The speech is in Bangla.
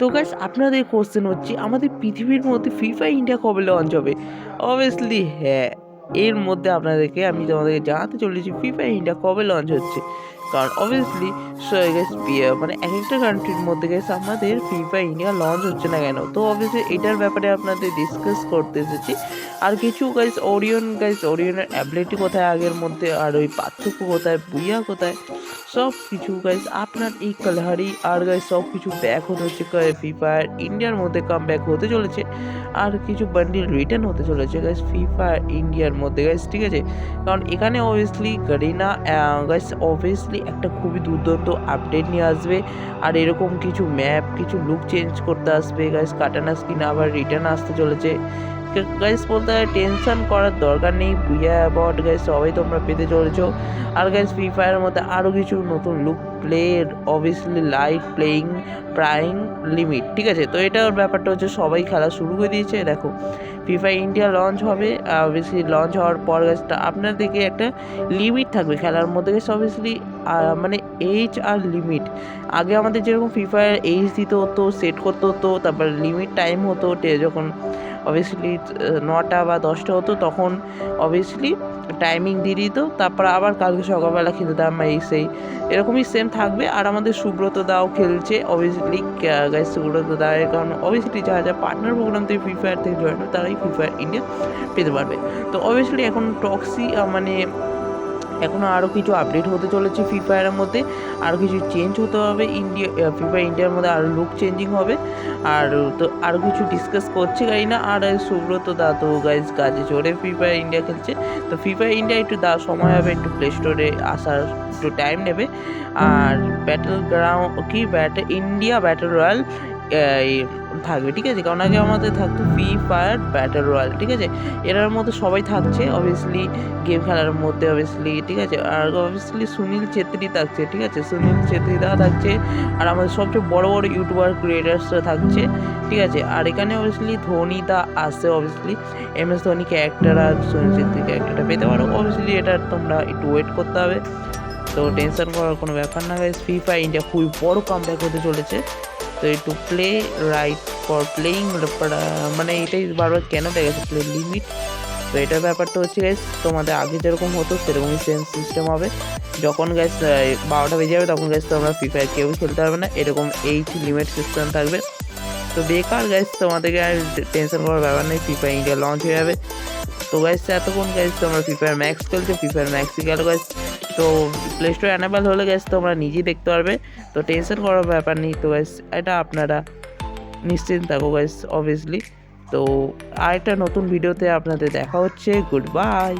গাইস আপনাদের কোশ্চেন হচ্ছে, আমাদের পৃথিবীর মধ্যে ফায়ার ইন্ডিয়া কবে লঞ্চ হবে? অবভিয়াসলি হ্যাঁ এর মধ্যে আপনাদেরকে আমি তোমাদেরকে জানাতে চলেছি ফায়ার ইন্ডিয়া কবে লঞ্চ হচ্ছে। কারণ অবভিয়াসলি মানে এক একটা কান্ট্রির মধ্যে গেছে আমাদের ফায়ার ইন্ডিয়া লঞ্চ হচ্ছে না কেন? তো অবভিয়াসলি এটার ব্যাপারে আপনাদের ডিসকাস করতে এসেছি। আর কিছু গাইস ওরিয়ন গাইস ওরিয়নের অ্যাবিলিটি কোথায় আগের মধ্যে? আর ওই পার্থক্য কোথায়? বুইয়া কোথায়? সব কিছু গাইস আপনার এই কালহারি আর গাইস সব কিছু ব্যাক হতে হচ্ছে ফ্রি ফায়ার ইন্ডিয়ার মধ্যে কাম ব্যাক হতে চলেছে। আর কিছু বান্ডিল রিটার্ন হতে চলেছে গাইস ফ্রি ফায়ার ইন্ডিয়ার মধ্যে গাইস ঠিক আছে? কারণ এখানে অবভিয়াসলি গারিনা গাইস অবভিয়াসলি একটা খুবই দুর্দান্ত আপডেট নিয়ে আসবে। আর এরকম কিছু ম্যাপ কিছু লুক চেঞ্জ করতে আসবে গাইস কাটানা স্কিন আবার রিটার্ন আসতে চলেছে। গাইস বলতে টেনশন করার দরকার নেই। বুয়া অ্যাবাউট গাইস সবাই তোমরা পেতে চলেছো। আর গাইস ফ্রি ফায়ারের মধ্যে আরও কিছু নতুন look play obviously live playing praying limit ঠিক আছে? তো এটার ব্যাপারটা হচ্ছে সবাই খেলা শুরু করে দিয়েছে, দেখো। ফ্রি ফায়ার ইন্ডিয়া লঞ্চ হবে অবভিয়াসলি লঞ্চ হওয়ার পর গাছটা দিকে একটা লিমিট থাকবে খেলার মধ্যে গেছে অবভিয়াসলি মানে এইচ আর লিমিট আগে আমাদের যেরকম ফ্রি ফায়ার এইচ দিতে হতো সেট করতে হতো, তারপর লিমিট টাইম হতো যখন অবভিয়াসলি নটা বা দশটা হতো, তখন অবভিয়াসলি টাইমিং দিয়ে দিত, তারপর আবার কালকে সকালবেলা খেতে দাম এই সেই। এরকমই সেম থাকবে, আর আমাদের সুব্রত দাও খেলছে অবভিয়াসলি গাইস সুব্রত দায়ের কারণ অবভিয়াসলি যারা যা পার্টনার প্রোগ্রাম থেকে ফ্রি ফায়ার থেকে জয়েন তারাই ফ্রি ফায়ার ইন্ডিয়া পেতে পারবে। তো অবভিয়াসলি এখন টক্সি মানে এখনও আরও কিছু আপডেট হতে চলেছে ফ্রি ফায়ারের মধ্যে। আরও কিছু চেঞ্জ হতে হবে। ইন্ডিয়া ফ্রি ফায়ার ইন্ডিয়ার মধ্যে আরও লুক চেঞ্জিং হবে। আর তো আরও কিছু ডিসকাস করছে গাই না আর সুব্রত দা তো গাইজ কাজে চড়ে ফ্রি ফায়ার ইন্ডিয়া খেলছে। তো ফ্রি ফায়ার ইন্ডিয়া একটু দা সময় হবে, একটু প্লে স্টোরে আসার একটু টাইম নেবে। আর ব্যাটেল গ্রাউন্ড কি ব্যাটেল ইন্ডিয়া ব্যাটেল রয়্যাল থাকবে, ঠিক আছে? কারণ আগে আমাদের থাকতো ফ্রি ফায়ার ব্যাটেল রয়্যাল ঠিক আছে? এটার মধ্যে সবাই থাকছে অবভিয়াসলি গেম খেলার মধ্যে অবভিয়াসলি ঠিক আছে? আর অবভিয়াসলি সুনীল ছেত্রী থাকছে, ঠিক আছে? সুনীল ছেত্রী দা থাকছে, আর আমাদের সবচেয়ে বড় বড় ইউটিউবার ক্রিয়েটার্সরা থাকছে, ঠিক আছে? আর এখানে অবভিয়াসলি ধোনি দা আসছে obviously M S Dhoni character আর সুনীল ছেত্রী ক্যারেক্টারটা পেতে পারো। অবভিয়াসলি এটা তোমরা একটু ওয়েট করতে হবে। তো টেনশন করার কোনো ব্যাপার না গাইস ফ্রি ফায়ার ইন্ডিয়া খুবই বড় কামব্যাক হতে চলেছে। তো এই to play right for playing মানে এটাই বারবার কেন দেখেছে প্লে লিমিট তো এটার ব্যাপারটা হচ্ছে গাইস তোমাদের আগে যেরকম হতো সেরকমই সেম সিস্টেম হবে যখন গ্যাস বারোটা বেজে যাবে তখন গ্যাস তোমরা ফ্রি ফায়ার কেউই খেলতে পারবে না এরকম এইচ লিমিট সিস্টেম থাকবে তো বেকার গ্যাস তোমাদেরকে আর টেনশন করার ব্যাপার নেই ফ্রি ফায়ার ইন্ডিয়া লঞ্চ হয়ে যাবে তো গাইস এতক্ষণ গাইস তোমরা ফ্রি ফায়ার ম্যাক্স খেলছো ফ্রি ফায়ার ম্যাক্সই গেল গাইস তো প্লে স্টোর অ্যানেবল হলে গেছে তোমরা নিজেই দেখতে পারবে। তো টেনশন করার ব্যাপার নেই তো গাইস এটা আপনারা নিশ্চিন্ত থাকো গাইস অবভিয়াসলি তো আর একটা নতুন ভিডিওতে আপনাদের দেখা হচ্ছে। Good bye